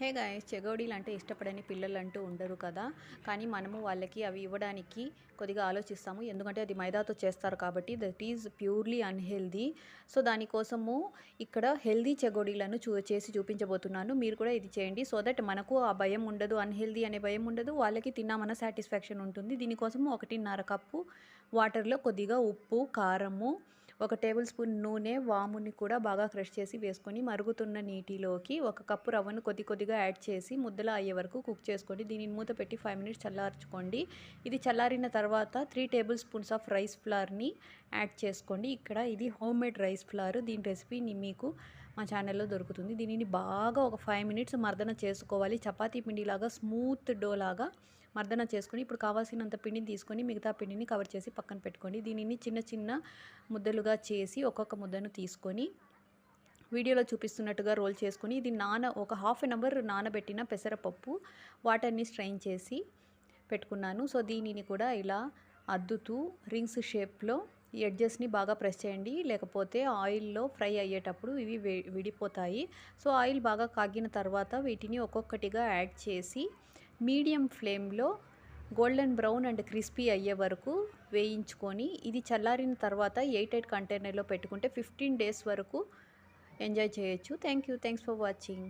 Hey guys చెగోడీలు అంటే ఇష్టపడని పిల్లలు అంటూ ఉండరు కదా. కానీ మనము వాళ్ళకి అవి ఇవ్వడానికి కొద్దిగా ఆలోచిస్తాము. ఎందుకంటే అది మైదాతో చేస్తారు కాబట్టి that is purely unhealthy. So దానికోసము ఇక్కడ హెల్దీ చెగోడీలను చూ చేసి చూపించబోతున్నాను. మీరు కూడా ఇది చేయండి. సో దట్ మనకు ఆ భయం ఉండదు అన్హెల్దీ అనే భయం ఉండదు. వాళ్ళకి తిన్నామన్న సాటిస్ఫాక్షన్ ఉంటుంది. దీనికోసము ఒకటిన్నర కప్పు వాటర్లో కొద్దిగా ఉప్పు కారము ఒక టేబుల్ స్పూన్ నూనె వాముని కూడా బాగా క్రష్ చేసి వేసుకొని మరుగుతున్న నీటిలోకి ఒక కప్పు రవ్వను కొద్ది కొద్దిగా యాడ్ చేసి ముద్దలా అయ్యే వరకు కుక్ చేసుకోండి. దీనిని మూత పెట్టి ఫైవ్ మినిట్స్ చల్లార్చుకోండి. ఇది చల్లారిన తర్వాత three tablespoons of rice ఫ్లవర్ని యాడ్ చేసుకోండి. ఇక్కడ ఇది హోమ్ మేడ్ రైస్ ఫ్లవర్ దీని రెసిపీని మీకు మా ఛానల్లో దొరుకుతుంది. దీనిని బాగా ఒక ఫైవ్ మినిట్స్ మర్దన చేసుకోవాలి. చపాతీ పిండిలాగా స్మూత్ డో లాగా మర్దన చేసుకొని ఇప్పుడు కావాల్సినంత పిండిని తీసుకొని మిగతా పిండిని కవర్ చేసి పక్కన పెట్టుకోండి. దీనిని చిన్న చిన్న ముద్దలుగా చేసి ఒక్కొక్క ముద్దను తీసుకొని వీడియోలో చూపిస్తున్నట్టుగా రోల్ చేసుకొని ఇది నాన ఒక హాఫ్ అన్ అవర్ నానబెట్టిన పెసరపప్పు వాటర్ని స్ట్రైన్ చేసి పెట్టుకున్నాను. సో దీనిని కూడా ఇలా అద్దుతూ రింగ్స్ షేప్లో ఈ ఎడ్జెస్ని బాగా ప్రెస్ చేయండి. లేకపోతే ఆయిల్లో ఫ్రై అయ్యేటప్పుడు ఇవి విడిపోతాయి. సో ఆయిల్ బాగా కాగిన తర్వాత వీటిని ఒక్కొక్కటిగా యాడ్ చేసి మీడియం ఫ్లేమ్లో గోల్డెన్ బ్రౌన్ అండ్ క్రిస్పీ అయ్యే వరకు వేయించుకొని ఇది చల్లారిన తర్వాత ఎయిట్ ఎయిట్ కంటైనర్లో పెట్టుకుంటే ఫిఫ్టీన్ డేస్ వరకు ఎంజాయ్ చేయొచ్చు. Thank you. Thanks for watching.